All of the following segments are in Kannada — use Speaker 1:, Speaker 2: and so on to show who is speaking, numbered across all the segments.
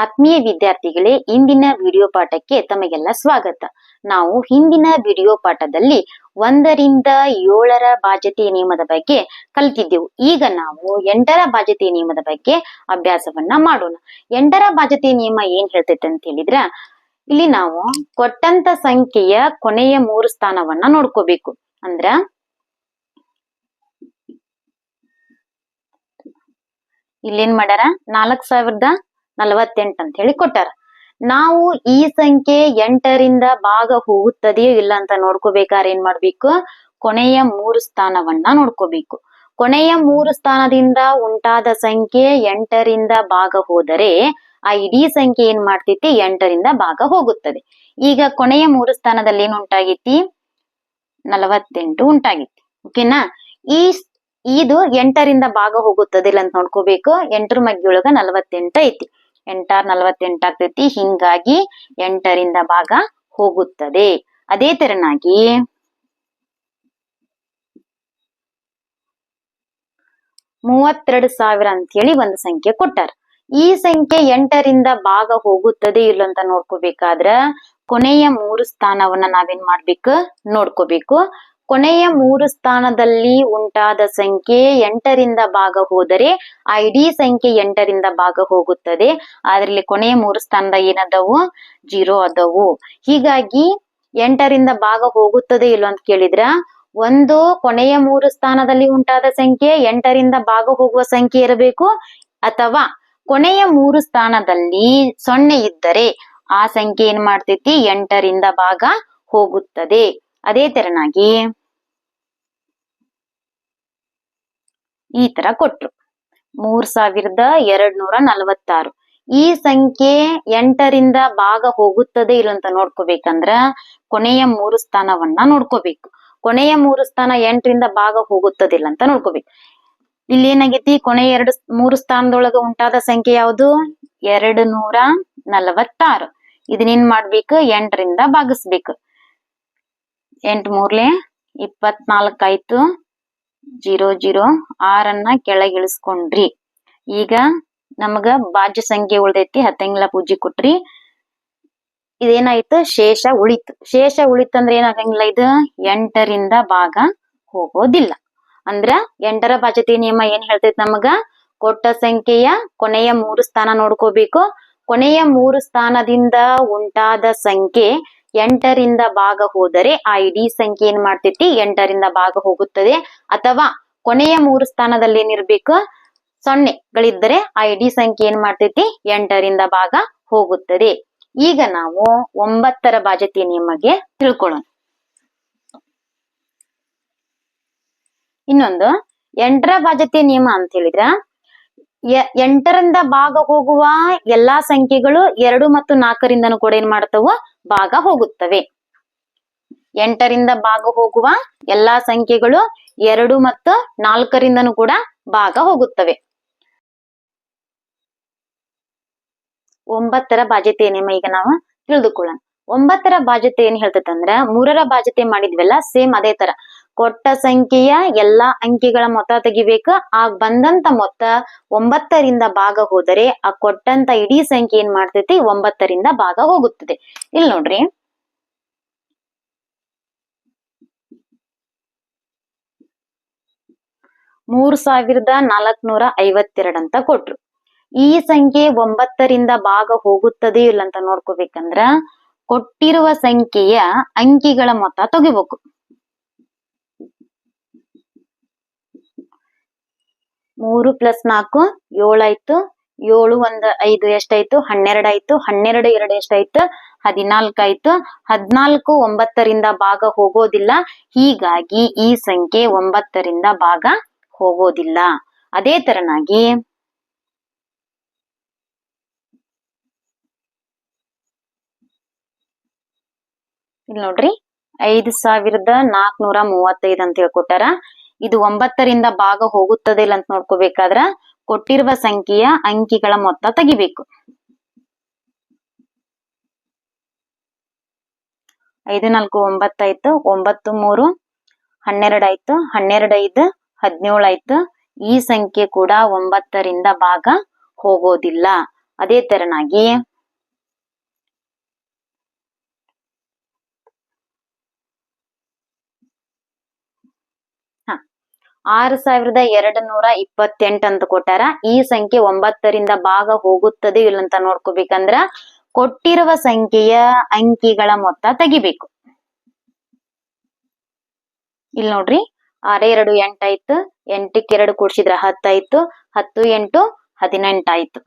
Speaker 1: ಆತ್ಮೀಯ ವಿದ್ಯಾರ್ಥಿಗಳೇ, ಇಂದಿನ ವಿಡಿಯೋ ಪಾಠಕ್ಕೆ ತಮಗೆಲ್ಲ ಸ್ವಾಗತ. ನಾವು ಹಿಂದಿನ ವಿಡಿಯೋ ಪಾಠದಲ್ಲಿ ಒಂದರಿಂದ ಏಳರ ಬಾಧ್ಯತೆಯ ನಿಯಮದ ಬಗ್ಗೆ ಕಲಿತಿದ್ದೆವು. ಈಗ ನಾವು ಎಂಟರ ಬಾಧ್ಯತೆಯ ನಿಯಮದ ಬಗ್ಗೆ ಅಭ್ಯಾಸವನ್ನ ಮಾಡೋಣ. ಎಂಟರ ಬಾಧ್ಯತೆಯ ನಿಯಮ ಏನ್ ಹೇಳ್ತೈತೆ ಅಂತ ಹೇಳಿದ್ರ, ಇಲ್ಲಿ ನಾವು ಕೊಟ್ಟಂತ ಸಂಖ್ಯೆಯ ಕೊನೆಯ ಮೂರು ಸ್ಥಾನವನ್ನ ನೋಡ್ಕೋಬೇಕು. ಅಂದ್ರ, ಇಲ್ಲೇನ್ ಮಾಡ್ಯಾರ? ನಾಲ್ಕ್ ಸಾವಿರದ ನಲವತ್ತೆಂಟು ಅಂತ ಹೇಳಿ ಕೊಟ್ಟಾರ. ನಾವು ಈ ಸಂಖ್ಯೆ ಎಂಟರಿಂದ ಭಾಗ ಹೋಗುತ್ತದೆಯೋ ಇಲ್ಲ ಅಂತ ನೋಡ್ಕೋಬೇಕಾದ್ರೆ ಏನ್ ಮಾಡ್ಬೇಕು? ಕೊನೆಯ ಮೂರು ಸ್ಥಾನವನ್ನ ನೋಡ್ಕೋಬೇಕು. ಕೊನೆಯ ಮೂರು ಸ್ಥಾನದಿಂದ ಉಂಟಾದ ಸಂಖ್ಯೆ ಎಂಟರಿಂದ ಭಾಗ ಹೋದರೆ ಆ ಇಡೀ ಸಂಖ್ಯೆ ಏನ್ ಮಾಡ್ತೈತಿ? ಎಂಟರಿಂದ ಭಾಗ ಹೋಗುತ್ತದೆ. ಈಗ ಕೊನೆಯ ಮೂರು ಸ್ಥಾನದಲ್ಲಿ ಏನ್ ಉಂಟಾಗೈತಿ? ನಲವತ್ತೆಂಟು ಉಂಟಾಗಿತ್ತು ಓಕೆನಾ? ಈ ಇದು ಎಂಟರಿಂದ ಭಾಗ ಹೋಗುತ್ತದೆ ಇಲ್ಲ ಅಂತ ನೋಡ್ಕೋಬೇಕು. ಎಂಟರ ಮಗ್ಗಿಯೊಳಗ ನಲವತ್ತೆಂಟು ಐತಿ. ಎಂಟಾರ್ ನಲವತ್ತೆಂಟು ಆಗ್ತೈತಿ. ಹಿಂಗಾಗಿ ಎಂಟರಿಂದ ಭಾಗ ಹೋಗುತ್ತದೆ. ಅದೇ ತರನಾಗಿ ಮೂವತ್ತೆರಡು ಸಾವಿರ ಅಂತ ಹೇಳಿ ಒಂದು ಸಂಖ್ಯೆ ಕೊಟ್ಟಾರ. ಈ ಸಂಖ್ಯೆ ಎಂಟರಿಂದ ಭಾಗ ಹೋಗುತ್ತದೆ ಇಲ್ಲ ಅಂತ ನೋಡ್ಕೋಬೇಕಾದ್ರ ಕೊನೆಯ ಮೂರು ಸ್ಥಾನವನ್ನ ನಾವೇನ್ ಮಾಡ್ಬೇಕು? ನೋಡ್ಕೋಬೇಕು. ಕೊನೆಯ ಮೂರು ಸ್ಥಾನದಲ್ಲಿ ಉಂಟಾದ ಸಂಖ್ಯೆ ಎಂಟರಿಂದ ಭಾಗ ಹೋದರೆ ಇಡೀ ಸಂಖ್ಯೆ ಎಂಟರಿಂದ ಭಾಗ ಹೋಗುತ್ತದೆ. ಅದರಲ್ಲಿ ಕೊನೆಯ ಮೂರು ಸ್ಥಾನದ ಏನದವು? ಜೀರೋ ಅದವು. ಹೀಗಾಗಿ ಎಂಟರಿಂದ ಭಾಗ ಹೋಗುತ್ತದೆ ಇಲ್ಲ ಅಂತ ಕೇಳಿದ್ರ? ಒಂದು, ಕೊನೆಯ ಮೂರು ಸ್ಥಾನದಲ್ಲಿ ಉಂಟಾದ ಸಂಖ್ಯೆ ಎಂಟರಿಂದ ಭಾಗ ಹೋಗುವ ಸಂಖ್ಯೆ ಇರಬೇಕು? ಅಥವಾ ಕೊನೆಯ ಮೂರು ಸ್ಥಾನದಲ್ಲಿ ಸೊನ್ನೆ ಇದ್ದರೆ ಆ ಸಂಖ್ಯೆ ಏನ್ ಮಾಡ್ತೈತಿ? ಎಂಟರಿಂದ ಭಾಗ ಹೋಗುತ್ತದೆ. ಅದೇ ತೆರನಾಗಿ ಈ ತರ ಕೊಟ್ರು. ಮೂರ್ ಸಾವಿರದ ಎರಡ್ ನೂರ ನಲವತ್ತಾರು. ಈ ಸಂಖ್ಯೆ ಎಂಟರಿಂದ ಭಾಗ ಹೋಗುತ್ತದೆ ಇಲ್ಲ ಅಂತ ನೋಡ್ಕೋಬೇಕಂದ್ರ ಕೊನೆಯ ಮೂರು ಸ್ಥಾನವನ್ನ ನೋಡ್ಕೋಬೇಕು. ಕೊನೆಯ ಮೂರು ಸ್ಥಾನ ಎಂಟರಿಂದ ಭಾಗ ಹೋಗುತ್ತದಿಲ್ಲ ಅಂತ ನೋಡ್ಕೋಬೇಕು. ಇಲ್ಲಿ ಏನಾಗೈತಿ? ಕೊನೆಯ ಎರಡು ಮೂರು ಸ್ಥಾನದೊಳಗ ಉಂಟಾದ ಸಂಖ್ಯೆ ಯಾವುದು? ಎರಡು ನೂರ ನಲವತ್ತಾರು ಇದನ್ನೇನ್ ಮಾಡ್ಬೇಕು? ಎಂಟರಿಂದ ಭಾಗಿಸ್ಬೇಕು. ಎಂಟ್ ಮೂರ್ಲೆ ಇಪ್ಪತ್ನಾಲ್ಕ ಆಯ್ತು. ಜೀರೋ ಜೀರೋ ಆರನ್ನ ಕೆಳಗಿಳಿಸ್ಕೊಂಡ್ರಿ. ಈಗ ನಮಗ ಬಾಜ್ಯ ಸಂಖ್ಯೆ ಉಳ್ದೈತಿ ಹತ್ತಂಗಿಲ್ಲ ಪೂಜೆ ಕೊಟ್ರಿ. ಇದೇನಾಯ್ತು? ಶೇಷ ಉಳಿತು. ಶೇಷ ಉಳಿತಂದ್ರ ಏನಾಗಂಗಿಲ್ಲ ಇದು? ಎಂಟರಿಂದ ಭಾಗ ಹೋಗೋದಿಲ್ಲ. ಅಂದ್ರ ಎಂಟರ ಬಾಜತಿ ನಿಯಮ ಏನ್ ಹೇಳ್ತೈತಿ ನಮಗ? ಕೊಟ್ಟ ಸಂಖ್ಯೆಯ ಕೊನೆಯ ಮೂರು ಸ್ಥಾನ ನೋಡ್ಕೋಬೇಕು. ಕೊನೆಯ ಮೂರು ಸ್ಥಾನದಿಂದ ಉಂಟಾದ ಸಂಖ್ಯೆ ಎಂಟರಿಂದ ಭಾಗ ಹೋದರೆ ಆ ಇಡೀ ಸಂಖ್ಯೆ ಏನ್ ಮಾಡ್ತೈತಿ? ಎಂಟರಿಂದ ಭಾಗ ಹೋಗುತ್ತದೆ. ಅಥವಾ ಕೊನೆಯ ಮೂರು ಸ್ಥಾನದಲ್ಲಿ ಏನಿರ್ಬೇಕು? ಸೊನ್ನೆಗಳಿದ್ದರೆ ಆ ಇಡೀ ಸಂಖ್ಯೆ ಏನ್ ಮಾಡ್ತೈತಿ? ಎಂಟರಿಂದ ಭಾಗ ಹೋಗುತ್ತದೆ. ಈಗ ನಾವು ಒಂಬತ್ತರ ಬಾಧ್ಯತೆ ನಿಯಮಗೆ ತಿಳ್ಕೊಳ್ಳೋಣ. ಇನ್ನೊಂದು, ಎಂಟರ ಬಾಧ್ಯತೆ ನಿಯಮ ಅಂತ ಹೇಳಿದ್ರ ಎಂಟರಿಂದ ಭಾಗ ಹೋಗುವ ಎಲ್ಲಾ ಸಂಖ್ಯೆಗಳು ಎರಡು ಮತ್ತು ನಾಲ್ಕರಿಂದನೂ ಕೂಡ ಏನ್ ಮಾಡ್ತಾವ? ಭಾಗ ಹೋಗುತ್ತವೆ. ಎಂಟರಿಂದ ಭಾಗ ಹೋಗುವ ಎಲ್ಲಾ ಸಂಖ್ಯೆಗಳು ಎರಡು ಮತ್ತು ನಾಲ್ಕರಿಂದನು ಕೂಡ ಭಾಗ ಹೋಗುತ್ತವೆ. ಒಂಬತ್ತರ ಬಾಧ್ಯತೆ ಏನೇಮ ಈಗ ನಾವು ತಿಳಿದುಕೊಳ್ಳೋಣ. ಒಂಬತ್ತರ ಬಾಧ್ಯತೆ ಏನ್ ಹೇಳ್ತೈತಂದ್ರ ಮೂರರ ಬಾಧ್ಯತೆ ಮಾಡಿದ್ವಲ್ಲ, ಸೇಮ್ ಅದೇ ತರ. ಕೊಟ್ಟ ಸಂಖ್ಯೆಯ ಎಲ್ಲಾ ಅಂಕಿಗಳ ಮೊತ್ತ ತೆಗಿಬೇಕು. ಆ ಬಂದಂತ ಮೊತ್ತ ಒಂಬತ್ತರಿಂದ ಭಾಗ ಹೋದರೆ ಆ ಕೊಟ್ಟಂತ ಇಡೀ ಸಂಖ್ಯೆ ಏನ್ ಮಾಡ್ತೈತಿ? ಒಂಬತ್ತರಿಂದ ಭಾಗ ಹೋಗುತ್ತದೆ. ಇಲ್ಲಿ ನೋಡ್ರಿ. ಮೂರ್ ಸಾವಿರದ ನಾಲ್ಕನೂರ ಐವತ್ತೆರಡ್ ಅಂತ ಕೊಟ್ರು. ಈ ಸಂಖ್ಯೆ ಒಂಬತ್ತರಿಂದ ಭಾಗ ಹೋಗುತ್ತದೆ ಇಲ್ಲ ಅಂತ ನೋಡ್ಕೋಬೇಕಂದ್ರ ಕೊಟ್ಟಿರುವ ಸಂಖ್ಯೆಯ ಅಂಕಿಗಳ ಮೊತ್ತ ತೆಗಿಬೇಕು. ಮೂರು ಪ್ಲಸ್ ನಾಲ್ಕು ಏಳಾಯ್ತು ಏಳು ಒಂದ್ ಐದು ಎಷ್ಟಾಯ್ತು? ಹನ್ನೆರಡ್ ಆಯ್ತು. ಹನ್ನೆರಡು ಎರಡು ಎಷ್ಟಾಯ್ತು? ಹದಿನಾಲ್ಕು ಆಯ್ತು. ಹದ್ನಾಲ್ಕು ಒಂಬತ್ತರಿಂದ ಭಾಗ ಹೋಗೋದಿಲ್ಲ. ಹೀಗಾಗಿ ಈ ಸಂಖ್ಯೆ ಒಂಬತ್ತರಿಂದ ಭಾಗ ಹೋಗೋದಿಲ್ಲ. ಅದೇ ತರನಾಗಿ ಇಲ್ಲಿ ನೋಡ್ರಿ. ಐದ್ ಸಾವಿರದ ನಾಲ್ಕನೂರ ಮೂವತ್ತೈದು ಅಂತ ಹೇಳ್ಕೊಟ್ಟಾರ. ಇದು ಒಂಬತ್ತರಿಂದ ಭಾಗ ಹೋಗುತ್ತದೆ ಇಲ್ಲ ಅಂತ ನೋಡ್ಕೋಬೇಕಾದ್ರ ಕೊಟ್ಟಿರುವ ಸಂಖ್ಯೆಯ ಅಂಕಿಗಳ ಮೊತ್ತ ತೆಗಿಬೇಕು. ಐದು, ನಾಲ್ಕು ಒಂಬತ್ತಾಯ್ತು ಒಂಬತ್ತು, ಮೂರು ಹನ್ನೆರಡಾಯ್ತು ಆಯ್ತು, ಹನ್ನೆರಡು ಐದು, ಹದಿನೇಳು ಆಯ್ತು. ಈ ಸಂಖ್ಯೆ ಕೂಡ ಒಂಬತ್ತರಿಂದ ಭಾಗ ಹೋಗೋದಿಲ್ಲ. ಅದೇ ತೆರನಾಗಿ ಆರು ಸಾವಿರದ ಎರಡು ನೂರ ಇಪ್ಪತ್ತೆಂಟು ಅಂತ ಕೊಟ್ಟಾರ. ಈ ಸಂಖ್ಯೆ ಒಂಬತ್ತರಿಂದ ಭಾಗ ಹೋಗುತ್ತದೆ ಇಲ್ಲ ಅಂತ ನೋಡ್ಕೋಬೇಕಂದ್ರ ಕೊಟ್ಟಿರುವ ಸಂಖ್ಯೆಯ ಅಂಕಿಗಳ ಮೊತ್ತ ತೆಗಿಬೇಕು. ಇಲ್ಲಿ ನೋಡ್ರಿ, ಆರ, ಎರಡು ಎಂಟಾಯ್ತು ಎಂಟಕ್ಕೆ ಎರಡು ಕೂಡ್ಸಿದ್ರ ಹತ್ತಾಯ್ತು, ಹತ್ತು, ಎಂಟು ಹದಿನೆಂಟಾಯ್ತು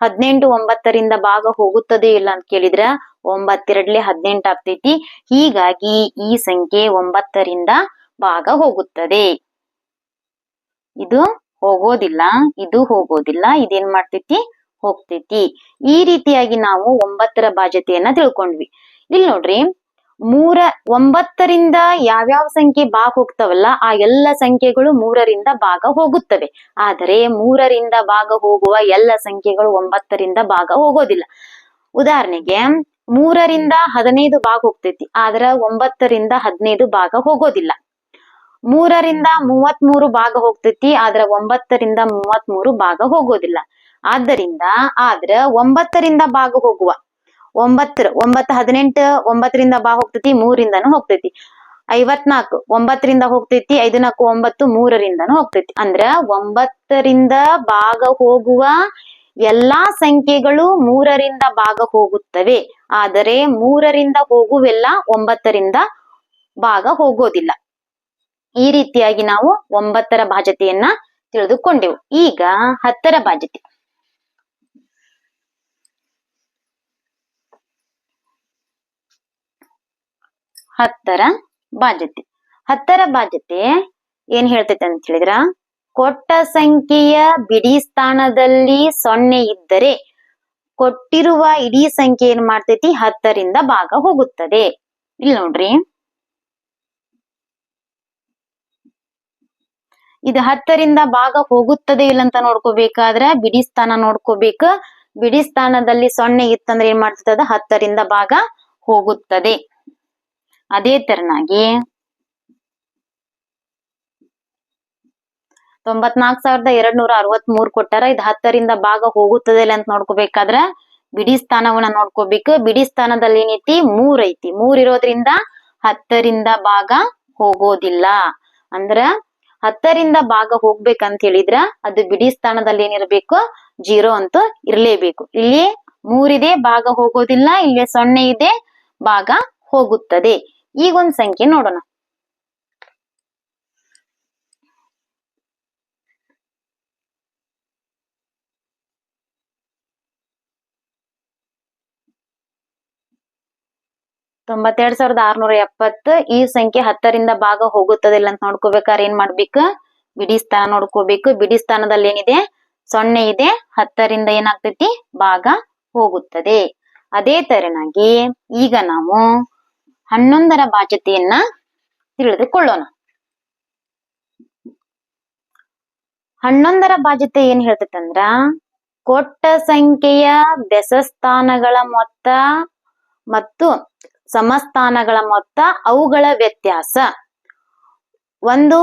Speaker 1: ಹದಿನೆಂಟು, ಒಂಬತ್ತರಿಂದ ಭಾಗ ಹೋಗುತ್ತದೆ ಇಲ್ಲ ಅಂತ ಕೇಳಿದ್ರ, ಒಂಬತ್ತೆರಡ್ಲೆ ಹದಿನೆಂಟು ಆಗ್ತೈತಿ. ಹೀಗಾಗಿ ಈ ಸಂಖ್ಯೆ ಒಂಬತ್ತರಿಂದ ಭಾಗ ಹೋಗುತ್ತದೆ. ಇದು ಹೋಗೋದಿಲ್ಲ ಇದು ಹೋಗೋದಿಲ್ಲ, ಇದೇನ್ ಮಾಡ್ತೈತಿ? ಹೋಗ್ತೈತಿ. ಈ ರೀತಿಯಾಗಿ ನಾವು ಒಂಬತ್ತರ ಬಾಧ್ಯತೆಯನ್ನ ತಿಳ್ಕೊಂಡ್ವಿ. ಇಲ್ಲಿ ನೋಡ್ರಿ, ಮೂರ, ಒಂಬತ್ತರಿಂದ ಯಾವ್ಯಾವ ಸಂಖ್ಯೆ ಭಾಗ ಹೋಗ್ತಾವಲ್ಲ, ಆ ಎಲ್ಲ ಸಂಖ್ಯೆಗಳು ಮೂರರಿಂದ ಭಾಗ ಹೋಗುತ್ತವೆ. ಆದರೆ ಮೂರರಿಂದ ಭಾಗ ಹೋಗುವ ಎಲ್ಲ ಸಂಖ್ಯೆಗಳು ಒಂಬತ್ತರಿಂದ ಭಾಗ ಹೋಗೋದಿಲ್ಲ. ಉದಾಹರಣೆಗೆ, ಮೂರರಿಂದ ಹದಿನೈದು ಭಾಗ ಹೋಗ್ತೈತಿ, ಆದ್ರ ಒಂಬತ್ತರಿಂದ ಹದಿನೈದು ಭಾಗ ಹೋಗೋದಿಲ್ಲ. ಮೂರರಿಂದ ಮೂವತ್ಮೂರು ಭಾಗ ಹೋಗ್ತೈತಿ, ಆದ್ರ ಒಂಬತ್ತರಿಂದ ಮೂವತ್ಮೂರು ಭಾಗ ಹೋಗೋದಿಲ್ಲ. ಆದ್ದರಿಂದ, ಆದ್ರ ಒಂಬತ್ತರಿಂದ ಭಾಗ ಹೋಗುವ. ಒಂಬತ್ತರ, ಒಂಬತ್ತು ಹದಿನೆಂಟ, ಒಂಬತ್ತರಿಂದ ಬಾ ಹೋಗ್ತೈತಿ, ಮೂರಿಂದನು ಹೋಗ್ತೈತಿ. ಐವತ್ನಾಲ್ಕು, ಒಂಬತ್ತರಿಂದ ಹೋಗ್ತೈತಿ ಐದು ನಾಲ್ಕು ಒಂಬತ್ತು, ಮೂರರಿಂದನೂ ಹೋಗ್ತೈತಿ. ಅಂದ್ರ ಒಂಬತ್ತರಿಂದ ಭಾಗ ಹೋಗುವ ಎಲ್ಲಾ ಸಂಖ್ಯೆಗಳು ಮೂರರಿಂದ ಭಾಗ ಹೋಗುತ್ತವೆ. ಆದರೆ ಮೂರರಿಂದ ಹೋಗುವೆಲ್ಲ ಒಂಬತ್ತರಿಂದ ಭಾಗ ಹೋಗೋದಿಲ್ಲ. ಈ ರೀತಿಯಾಗಿ ನಾವು ಒಂಬತ್ತರ ಭಾಜತೆಯನ್ನ ತಿಳಿದುಕೊಂಡೆವು. ಈಗ ಹತ್ತರ ಭಾಜತೆ ಹತ್ತರ ಬಾಧ್ಯತೆ. ಹತ್ತರ ಬಾಧ್ಯತೆ ಏನ್ ಹೇಳ್ತೈತೆ ಅಂತ ಹೇಳಿದ್ರ? ಕೊಟ್ಟ ಸಂಖ್ಯೆಯ ಬಿಡಿ ಸ್ಥಾನದಲ್ಲಿ ಸೊನ್ನೆ ಇದ್ದರೆ ಕೊಟ್ಟಿರುವ ಇಡೀ ಸಂಖ್ಯೆ ಏನ್ ಮಾಡ್ತೈತಿ? ಹತ್ತರಿಂದ ಭಾಗ ಹೋಗುತ್ತದೆ. ಇಲ್ಲಿ ನೋಡ್ರಿ. ಇದು ಹತ್ತರಿಂದ ಭಾಗ ಹೋಗುತ್ತದೆ ಇಲ್ಲ ಅಂತ ನೋಡ್ಕೋಬೇಕಾದ್ರ ಬಿಡಿ ಸ್ಥಾನ ನೋಡ್ಕೋಬೇಕು. ಬಿಡಿ ಸ್ಥಾನದಲ್ಲಿ ಸೊನ್ನೆ ಇತ್ತಂದ್ರೆ ಏನ್ ಮಾಡ್ತದ ಹತ್ತರಿಂದ ಭಾಗ ಹೋಗುತ್ತದೆ. ಅದೇ ತರನಾಗಿ. ತೊಂಬತ್ನಾಕ್ ಸಾವಿರದ ಎರಡ್ ನೂರ ಅರವತ್ ಮೂರ್ ಕೊಟ್ಟಾರ. ಇದು ಹತ್ತರಿಂದ ಭಾಗ ಹೋಗುತ್ತದೆ ಇಲ್ಲ ಅಂತ ನೋಡ್ಕೋಬೇಕಾದ್ರ ಬಿಡಿ ಸ್ಥಾನವನ್ನ ನೋಡ್ಕೋಬೇಕು. ಬಿಡಿ ಸ್ಥಾನದಲ್ಲಿ ಏನೈತಿ? ಮೂರ್ ಐತಿ. ಮೂರ್ ಇರೋದ್ರಿಂದ ಹತ್ತರಿಂದ ಭಾಗ ಹೋಗೋದಿಲ್ಲ. ಅಂದ್ರ ಹತ್ತರಿಂದ ಭಾಗ ಹೋಗ್ಬೇಕಂತ ಹೇಳಿದ್ರ ಅದು ಬಿಡಿ ಸ್ಥಾನದಲ್ಲಿ ಏನಿರ್ಬೇಕು ಜೀರೋ ಅಂತ ಇರ್ಲೇಬೇಕು. ಇಲ್ಲಿ ಮೂರಿದೆ ಭಾಗ ಹೋಗೋದಿಲ್ಲ, ಇಲ್ಲಿ ಸೊನ್ನೆ ಇದೆ, ಭಾಗ ಹೋಗುತ್ತದೆ. ಈಗ ಒಂದ್ ಸಂಖ್ಯೆ ನೋಡೋಣ. ತೊಂಬತ್ತೆರಡ್ ಸಾವಿರದ ಆರ್ನೂರ ಎಪ್ಪತ್ತು ಈ ಸಂಖ್ಯೆ ಹತ್ತರಿಂದ ಭಾಗ ಹೋಗುತ್ತದೆ ಇಲ್ಲ ಅಂತ ನೋಡ್ಕೋಬೇಕಾದ್ರೆ ಏನ್ ಮಾಡ್ಬೇಕು? ಬಿಡಿ ಸ್ಥಾನ ನೋಡ್ಕೋಬೇಕು. ಬಿಡಿ ಸ್ಥಾನದಲ್ಲಿ ಏನಿದೆ? ಸೊನ್ನೆ ಇದೆ. ಹತ್ತರಿಂದ ಏನಾಗ್ತೈತಿ? ಭಾಗ ಹೋಗುತ್ತದೆ. ಅದೇ ತರನಾಗಿ ಈಗ ನಾವು ಹನ್ನೊಂದರ ಬಾಧ್ಯತೆಯನ್ನ ತಿಳಿದುಕೊಳ್ಳೋಣ. ಹನ್ನೊಂದರ ಬಾಧ್ಯತೆ ಏನ್ ಹೇಳ್ತೈತಂದ್ರ ಕೊಟ್ಟ ಸಂಖ್ಯೆಯ ಬೆಸಸ್ಥಾನಗಳ ಮೊತ್ತ ಮತ್ತು ಸಮಸ್ಥಾನಗಳ ಮೊತ್ತ ಅವುಗಳ ವ್ಯತ್ಯಾಸ. ಒಂದು,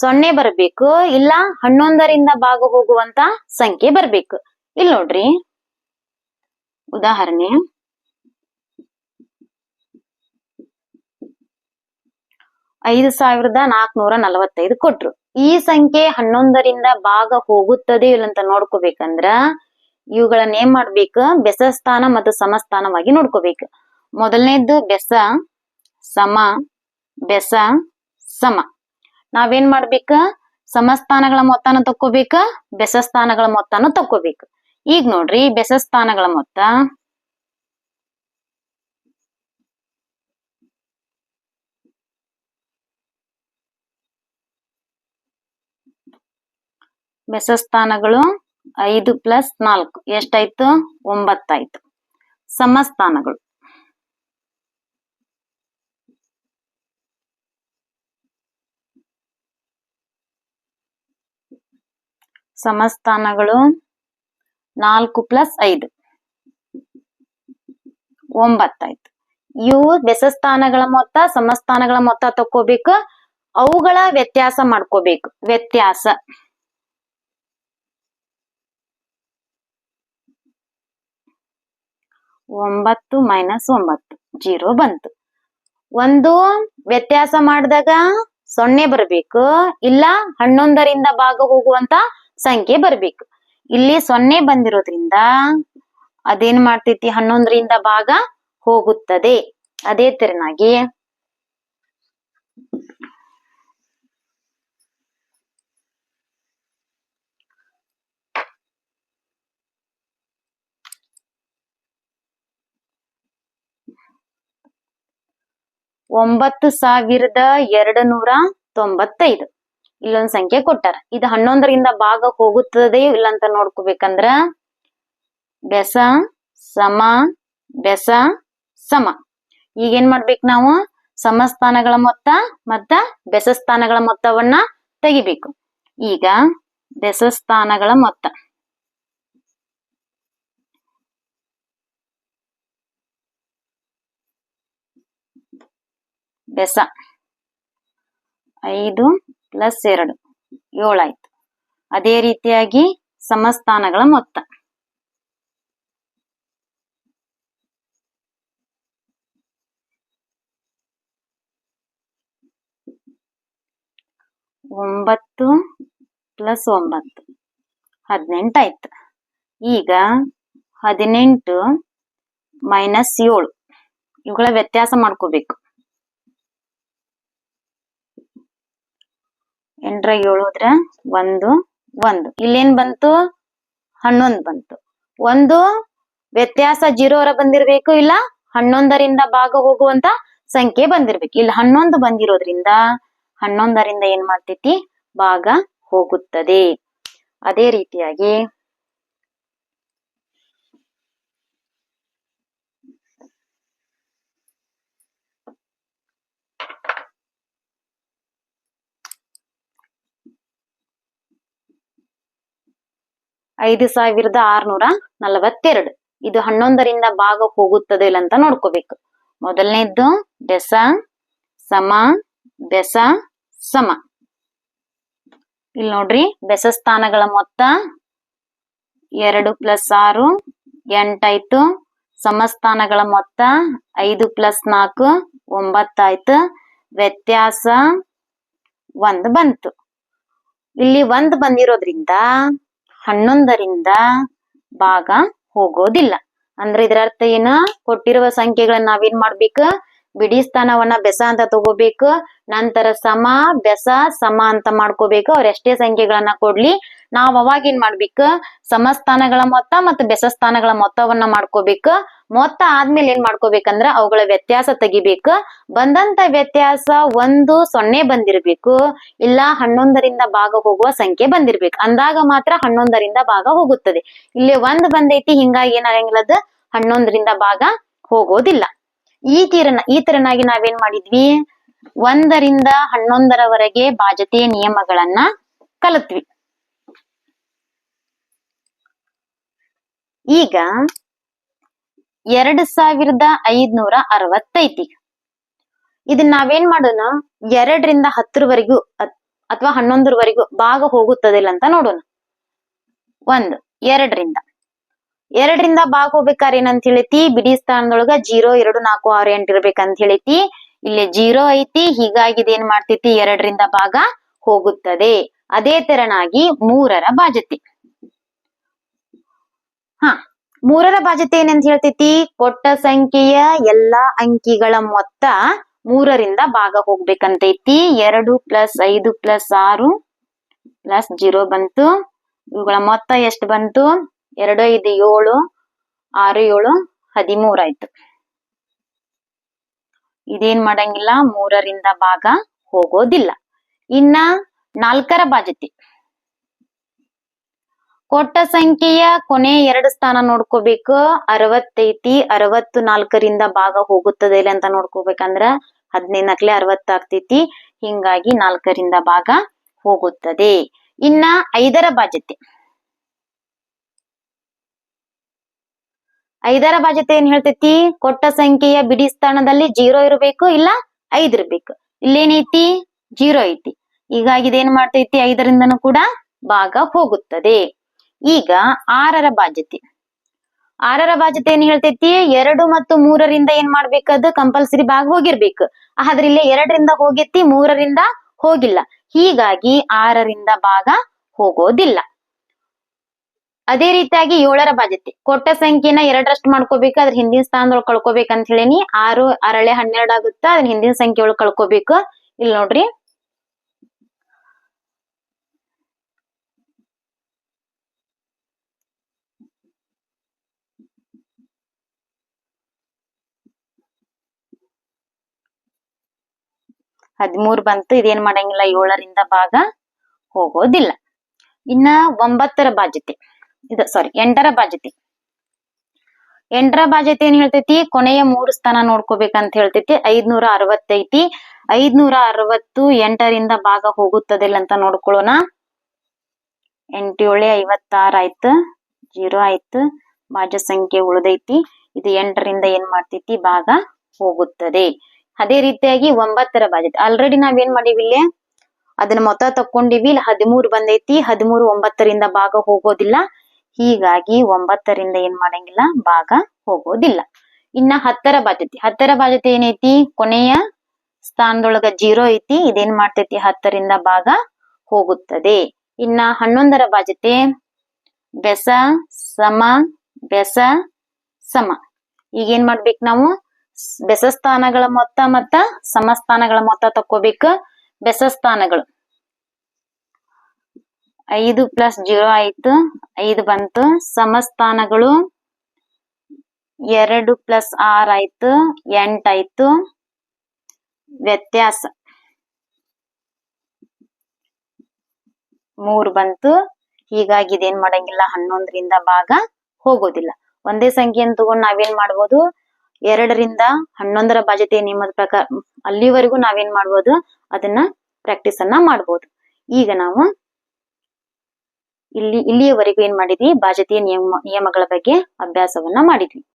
Speaker 1: ಸೊನ್ನೆ ಬರಬೇಕು. ಇಲ್ಲ, ಹನ್ನೊಂದರಿಂದ ಭಾಗ ಹೋಗುವಂತ ಸಂಖ್ಯೆ ಬರ್ಬೇಕು. ಇಲ್ಲಿ ನೋಡ್ರಿ. ಉದಾಹರಣೆ. ಐದು ಸಾವಿರದ ನಾಲ್ಕನೂರ ನಲವತ್ತೈದು ಕೊಟ್ರು. ಈ ಸಂಖ್ಯೆ ಹನ್ನೊಂದರಿಂದ ಭಾಗ ಹೋಗುತ್ತದೆ ಇಲ್ಲ ಅಂತ ನೋಡ್ಕೋಬೇಕಂದ್ರ ಇವುಗಳನ್ನ ಏನ್ ಮಾಡ್ಬೇಕು? ಬೆಸಸ್ಥಾನ ಮತ್ತು ಸಮಸ್ಥಾನವಾಗಿ ನೋಡ್ಕೋಬೇಕು. ಮೊದಲನೇದ್ದು ಬೆಸ, ಸಮ ಬೆಸ, ಸಮ. ನಾವೇನ್ ಮಾಡ್ಬೇಕ? ಸಮಸ್ಥಾನಗಳ ಮೊತ್ತನ ತಕ್ಕೋಬೇಕ, ಬೆಸಸ್ಥಾನಗಳ ಮೊತ್ತನ ತಕ್ಕೋಬೇಕು. ಈಗ ನೋಡ್ರಿ, ಬೆಸಸ್ಥಾನಗಳ ಮೊತ್ತ. ಬೆಸ ಸ್ಥಾನಗಳು ಐದು ಪ್ಲಸ್ ನಾಲ್ಕು. ಎಷ್ಟಾಯ್ತು? ಒಂಬತ್ತಾಯ್ತು. ಸಮಸ್ಥಾನಗಳು. ಸಮಸ್ಥಾನಗಳು ನಾಲ್ಕು ಪ್ಲಸ್ ಐದು. ಒಂಬತ್ತಾಯ್ತು. ಇವು ಬೆಸಸ್ಥಾನಗಳ ಮೊತ್ತ, ಸಮಸ್ಥಾನಗಳ ಮೊತ್ತ ತಕ್ಕೋಬೇಕು. ಅವುಗಳ ವ್ಯತ್ಯಾಸ ಮಾಡ್ಕೋಬೇಕು. ವ್ಯತ್ಯಾಸ. ಒಂಬತ್ತು ಮೈನಸ್ ಒಂಬತ್ತು. ಜೀರೋ ಬಂತು. ಒಂದು, ವ್ಯತ್ಯಾಸ ಮಾಡಿದಾಗ ಸೊನ್ನೆ ಬರಬೇಕು. ಇಲ್ಲ, ಹನ್ನೊಂದರಿಂದ ಭಾಗ ಹೋಗುವಂತ ಸಂಖ್ಯೆ ಬರ್ಬೇಕು. ಇಲ್ಲಿ ಸೊನ್ನೆ ಬಂದಿರೋದ್ರಿಂದ ಅದೇನ್ ಮಾಡ್ತೈತಿ? ಹನ್ನೊಂದರಿಂದ ಭಾಗ ಹೋಗುತ್ತದೆ. ಅದೇ ತೆರನಾಗಿ. ಒಂಬತ್ತು ಸಾವಿರದ ಎರಡು ನೂರ ತೊಂಬತ್ತೈದು. ಇಲ್ಲೊಂದ್ ಸಂಖ್ಯೆ ಕೊಟ್ಟಾರ. ಇದು ಹನ್ನೊಂದರಿಂದ ಭಾಗ ಹೋಗುತ್ತದೆ ಇಲ್ಲ ಅಂತ ನೋಡ್ಕೋಬೇಕಂದ್ರ ಬೆಸ ಸಮ ಬೆಸ ಸಮ. ಈಗ ಏನ್ ಮಾಡ್ಬೇಕು ನಾವು? ಸಮಸ್ಥಾನಗಳ ಮೊತ್ತ ಮತ್ತ ಬೆಸಸ್ಥಾನಗಳ ಮೊತ್ತವನ್ನ ತೆಗಿಬೇಕು. ಈಗ ಬೆಸಸ್ಥಾನಗಳ ಮೊತ್ತ. ಬೆಸ ಐದು ಪ್ಲಸ್ ಎರಡು, ಏಳಾಯ್ತು. ಅದೇ ರೀತಿಯಾಗಿ ಸಮಸ್ಥಾನಗಳ ಮೊತ್ತ. ಒಂಬತ್ತು ಪ್ಲಸ್ ಒಂಬತ್ತು, ಹದಿನೆಂಟಾಯ್ತು. ಈಗ ಹದಿನೆಂಟು ಮೈನಸ್ ಏಳು, ಇವುಗಳ ವ್ಯತ್ಯಾಸ ಮಾಡ್ಕೋಬೇಕು. ಎಂಟ್ರ ಏಳು ಹೋದ್ರ ಒಂದು ಒಂದು. ಇಲ್ಲೇನ್ ಬಂತು? ಹನ್ನೊಂದು ಬಂತು. ಒಂದು ವ್ಯತ್ಯಾಸ ಜೀರೋರ ಬಂದಿರ್ಬೇಕು ಇಲ್ಲ ಹನ್ನೊಂದರಿಂದ ಭಾಗ ಹೋಗುವಂತ ಸಂಖ್ಯೆ ಬಂದಿರ್ಬೇಕು. ಇಲ್ಲಿ ಹನ್ನೊಂದು ಬಂದಿರೋದ್ರಿಂದ ಹನ್ನೊಂದರಿಂದ ಏನ್ ಮಾಡ್ತೈತಿ? ಭಾಗ ಹೋಗುತ್ತದೆ. ಅದೇ ರೀತಿಯಾಗಿ ಐದು ಸಾವಿರದ ಆರ್ನೂರ ನಲವತ್ತೆರಡು. ಇದು ಹನ್ನೊಂದರಿಂದ ಭಾಗ ಹೋಗುತ್ತದೆ ಇಲ್ಲ ಅಂತ ನೋಡ್ಕೋಬೇಕು. ಮೊದಲನೇದ್ದು ಬೆಸ ಸಮ ಬೆಸ ಸಮ. ಇಲ್ಲಿ ನೋಡ್ರಿ ಬೆಸ ಸ್ಥಾನಗಳ ಮೊತ್ತ ಎರಡು ಪ್ಲಸ್ ಆರು, ಎಂಟಾಯ್ತು. ಸಮಸ್ಥಾನಗಳ ಮೊತ್ತ ಐದು ಪ್ಲಸ್ ನಾಲ್ಕು, ಒಂಬತ್ತಾಯ್ತು. ವ್ಯತ್ಯಾಸ ಒಂದು ಬಂತು. ಇಲ್ಲಿ ಒಂದ್ ಬಂದಿರೋದ್ರಿಂದ ಹನ್ನೊಂದರಿಂದ ಭಾಗ ಹೋಗೋದಿಲ್ಲ. ಅಂದ್ರೆ ಇದರ ಅರ್ಥ ಏನ? ಕೊಟ್ಟಿರುವ ಸಂಖ್ಯೆಗಳನ್ನ ನಾವೇನ್ ಮಾಡ್ಬೇಕು? ಬಿಡಿ ಸ್ಥಾನವನ್ನ ಬೆಸ ಅಂತ ತಗೋಬೇಕು. ನಂತರ ಸಮ, ಬೆಸ, ಸಮ ಅಂತ ಮಾಡ್ಕೋಬೇಕು. ಅವ್ರ ಎಷ್ಟೇ ಸಂಖ್ಯೆಗಳನ್ನ ಕೊಡ್ಲಿ ನಾವ್ ಅವಾಗ ಏನ್ ಮಾಡ್ಬೇಕು? ಸಮಸ್ಥಾನಗಳ ಮೊತ್ತ ಮತ್ತು ಬೆಸಸ್ಥಾನಗಳ ಮೊತ್ತವನ್ನ ಮಾಡ್ಕೋಬೇಕು. ಮೊತ್ತ ಆದ್ಮೇಲೆ ಏನ್ ಮಾಡ್ಕೋಬೇಕಂದ್ರ ಅವುಗಳ ವ್ಯತ್ಯಾಸ ತೆಗಿಬೇಕು. ಬಂದಂತ ವ್ಯತ್ಯಾಸ ಒಂದು ಸೊನ್ನೆ ಬಂದಿರ್ಬೇಕು. ಇಲ್ಲ ಹನ್ನೊಂದರಿಂದ ಭಾಗ ಹೋಗುವ ಸಂಖ್ಯೆ ಬಂದಿರ್ಬೇಕು. ಅಂದಾಗ ಮಾತ್ರ ಹನ್ನೊಂದರಿಂದ ಭಾಗ ಹೋಗುತ್ತದೆ. ಇಲ್ಲಿ ಒಂದ್ ಬಂದೈತಿ, ಹಿಂಗಾಗಿ ಏನಾಗಂಗಿಲ್ಲ ಅದು ಹನ್ನೊಂದರಿಂದ ಭಾಗ ಹೋಗೋದಿಲ್ಲ. ಈ ತೀರನ, ಈ ತರನಾಗಿ ನಾವೇನ್ ಮಾಡಿದ್ವಿ? ಒಂದರಿಂದ ಹನ್ನೊಂದರವರೆಗೆ ಬಾಜತೆಯ ನಿಯಮಗಳನ್ನ ಕಲಿತ್ವಿ. ಈಗ ಎರಡ್ ಸಾವಿರದ ಐದ್ನೂರ ಅರವತ್ತೈತಿ ಇದನ್ನ ನಾವೇನ್ ಮಾಡೋಣ? ಎರಡರಿಂದ ಹತ್ತರವರೆಗೂ ಅಥವಾ ಹನ್ನೊಂದರವರೆಗೂ ಭಾಗ ಹೋಗುತ್ತದಿಲ್ಲ ಅಂತ ನೋಡೋಣ. ಒಂದು, ಎರಡರಿಂದ. ಎರಡರಿಂದ ಭಾಗ ಹೋಗ್ಬೇಕಾದ್ರೆ ಏನಂತ ಹೇಳೈತಿ ಬಿಡಿ ಸ್ಥಾನದೊಳಗ ಜೀರೋ, ಎರಡು, ನಾಲ್ಕು, ಆರು, ಎಂಟು ಇರ್ಬೇಕಂತ ಹೇಳೈತಿ ಇಲ್ಲಿ ಜೀರೋ ಐತಿ ಹೀಗಾಗಿ ಇದೇನ್ ಮಾಡ್ತೈತಿ? ಎರಡರಿಂದ ಭಾಗ ಹೋಗುತ್ತದೆ. ಅದೇ ತೆರನಾಗಿ ಮೂರರ ಬಾಜತಿ. ಮೂರರ ಭಾಜ್ಯತೆ ಏನಂತ ಹೇಳ್ತೈತಿ? ಕೊಟ್ಟ ಸಂಖ್ಯೆಯ ಎಲ್ಲಾ ಅಂಕಿಗಳ ಮೊತ್ತ ಮೂರರಿಂದ ಭಾಗ ಹೋಗ್ಬೇಕಂತೈತಿ. ಎರಡು ಪ್ಲಸ್ ಐದು ಪ್ಲಸ್ ಆರು ಪ್ಲಸ್ ಜೀರೋ ಬಂತು. ಇವುಗಳ ಮೊತ್ತ ಎಷ್ಟು ಬಂತು? ಎರಡು, ಐದು, ಏಳು, ಆರು, ಏಳು, ಹದಿಮೂರ್ ಆಯ್ತು. ಇದೇನ್ ಮಾಡಂಗಿಲ್ಲ? ಮೂರರಿಂದ ಭಾಗ ಹೋಗೋದಿಲ್ಲ. ಇನ್ನ ನಾಲ್ಕರ ಬಾಜತಿ ಕೊಟ್ಟ ಸಂಖ್ಯೆಯ ಕೊನೆ ಎರಡು ಸ್ಥಾನ ನೋಡ್ಕೋಬೇಕು. ಅರವತ್ತೈತಿ ಅರವತ್ತು ನಾಲ್ಕರಿಂದ ಭಾಗ ಹೋಗುತ್ತದೆ ಇಲ್ಲ ಅಂತ ನೋಡ್ಕೋಬೇಕಂದ್ರ ಹದಿನೈದು ನಾಲ್ಕಲೆ ಅರವತ್ತು ಆಗ್ತೈತಿ. ಹಿಂಗಾಗಿ ನಾಲ್ಕರಿಂದ ಭಾಗ ಹೋಗುತ್ತದೆ. ಇನ್ನ ಐದರ ಬಾಜತೆ ಐದರ ಬಾಜತೆ ಏನ್ ಹೇಳ್ತೈತಿ? ಕೊಟ್ಟ ಸಂಖ್ಯೆಯ ಬಿಡಿ ಸ್ಥಾನದಲ್ಲಿ ಜೀರೋ ಇರಬೇಕು, ಇಲ್ಲ ಐದ್ ಇರ್ಬೇಕು. ಇಲ್ಲೇನೈತಿ? ಜೀರೋ ಐತಿ. ಹೀಗಾಗಿ ಇದೇನ್ ಮಾಡ್ತೈತಿ? ಐದರಿಂದನೂ ಕೂಡ ಭಾಗ ಹೋಗುತ್ತದೆ. ಈಗ ಆರರ ಬಾಧ್ಯತೆ. ಆರರ ಬಾಧ್ಯತೆ ಏನ್ ಹೇಳ್ತೈತಿ? ಎರಡು ಮತ್ತು ಮೂರರಿಂದ ಏನ್ ಮಾಡ್ಬೇಕದು ಕಂಪಲ್ಸರಿ ಭಾಗ ಹೋಗಿರ್ಬೇಕು. ಆದ್ರೆ ಇಲ್ಲಿ ಎರಡರಿಂದ ಹೋಗೈತಿ, ಮೂರರಿಂದ ಹೋಗಿಲ್ಲ. ಹೀಗಾಗಿ ಆರರಿಂದ ಭಾಗ ಹೋಗೋದಿಲ್ಲ. ಅದೇ ರೀತಿಯಾಗಿ ಏಳರ ಬಾಧ್ಯತೆ. ಕೊಟ್ಟ ಸಂಖ್ಯೆನ ಎರಡರಷ್ಟು ಮಾಡ್ಕೋಬೇಕು, ಅದ್ರ ಹಿಂದಿನ ಸ್ಥಾನದೊಳಗೆ ಕಳ್ಕೊಬೇಕಂತ ಹೇಳಿನಿ. ಆರು, ಅರಳೆ ಹನ್ನೆರಡು ಆಗುತ್ತಾ? ಅದ್ರ ಹಿಂದಿನ ಸಂಖ್ಯೆ ಒಳಗೆ ಕಳ್ಕೋಬೇಕು. ಇಲ್ಲಿ ನೋಡ್ರಿ. ಹದಿಮೂರ್ ಬಂತು, ಇದೇನ್ ಮಾಡಂಗಿಲ್ಲ, ಏಳರಿಂದ ಭಾಗ ಹೋಗೋದಿಲ್ಲ. ಇನ್ನ ಒಂಬತ್ತರ ಬಾಧ್ಯತೆ. ಇದು ಸಾರಿ ಎಂಟರ ಬಾಧ್ಯತೆ. ಎಂಟರ ಬಾಧ್ಯತೆ ಏನ್ ಹೇಳ್ತೈತಿ? ಕೊನೆಯ ಮೂರು ಸ್ಥಾನ ನೋಡ್ಕೋಬೇಕಂತ ಹೇಳ್ತೈತಿ. ಐದ್ನೂರ ಅರವತ್ತೈತಿ. ಐದ್ನೂರ ಅರವತ್ತು ಎಂಟರಿಂದ ಭಾಗ ಹೋಗುತ್ತದಿಲ್ಲ ಅಂತ ನೋಡ್ಕೊಳ್ಳೋಣ. ಎಂಟೇಳೆ, ಐವತ್ತಾರು ಆಯ್ತು, ಜೀರೋ ಆಯ್ತು ಭಾಜ್ಯ ಸಂಖ್ಯೆ ಉಳಿದೈತಿ. ಇದು ಎಂಟರಿಂದ ಏನ್ ಮಾಡ್ತೈತಿ? ಭಾಗ ಹೋಗುತ್ತದೆ. ಅದೇ ರೀತಿಯಾಗಿ ಒಂಬತ್ತರ ಬಜೆಟ್ ಆಲ್ರೆಡಿ ನಾವೇನ್ ಮಾಡೀವಿ ಇಲ್ಲಿ? ಅದನ್ನ ಮೊತ್ತ ತಕ್ಕೊಂಡಿವಿ. ಇಲ್ಲಿ ಹದಿಮೂರು ಬಂದೈತಿ. ಹದಿಮೂರು ಒಂಬತ್ತರಿಂದ ಭಾಗ ಹೋಗೋದಿಲ್ಲ. ಹೀಗಾಗಿ ಒಂಬತ್ತರಿಂದ ಏನ್ ಮಾಡಂಗಿಲ್ಲ? ಭಾಗ ಹೋಗೋದಿಲ್ಲ. ಇನ್ನ ಹತ್ತರ ಬಾಧ್ಯತೆ ಹತ್ತರ ಬಾಧ್ಯತೆ ಏನೈತಿ? ಕೊನೆಯ ಸ್ಥಾನದೊಳಗ ಜೀರೋ ಐತಿ. ಇದೇನ್ ಮಾಡ್ತೈತಿ? ಹತ್ತರಿಂದ ಭಾಗ ಹೋಗುತ್ತದೆ. ಇನ್ನ ಹನ್ನೊಂದರ ಬಾಧ್ಯತೆ ಬೆಸ, ಸಮ ಬೆಸ, ಸಮ. ಈಗ ಏನ್ ಮಾಡ್ಬೇಕು ನಾವು? ಸ್- ಬೆಸ ಸ್ಥಾನಗಳ ಮೊತ್ತ ಮತ್ತ ಸಮಸ್ಥಾನಗಳ ಮೊತ್ತ ತಕ್ಕೋಬೇಕು ಬೆಸ ಸ್ಥಾನಗಳು ಐದು ಪ್ಲಸ್ ಜೀರೋ ಆಯ್ತು, ಐದು ಬಂತು. ಸಮಸ್ಥಾನಗಳು ಎರಡು ಪ್ಲಸ್ ಆರ್ ಆಯ್ತು ಎಂಟಾಯ್ತು ವ್ಯತ್ಯಾಸ ಮೂರ್ ಬಂತು. ಹೀಗಾಗಿ ಇದೇನ್ ಮಾಡಂಗಿಲ್ಲ, ಹನ್ನೊಂದರಿಂದ ಭಾಗ ಹೋಗೋದಿಲ್ಲ. ಒಂದೇ ಸಂಖ್ಯೆಯನ್ನು ತಗೊಂಡ್ ನಾವೇನ್ ಮಾಡ್ಬೋದು? ಎರಡರಿಂದ ಹನ್ನೊಂದರ ಬಾಧ್ಯತೆ ನಿಯಮದ ಪ್ರಕಾರ ಅಲ್ಲಿವರೆಗೂ ನಾವೇನ್ ಮಾಡ್ಬೋದು? ಅದನ್ನ ಪ್ರಾಕ್ಟೀಸ್ ಅನ್ನ ಮಾಡ್ಬೋದು. ಈಗ ನಾವು ಇಲ್ಲಿ, ಇಲ್ಲಿಯವರೆಗೂ ಏನ್ ಮಾಡಿದ್ವಿ? ಬಾಧ್ಯತೆಯ ನಿಯಮ, ನಿಯಮಗಳ ಬಗ್ಗೆ ಅಭ್ಯಾಸವನ್ನ ಮಾಡಿದ್ವಿ.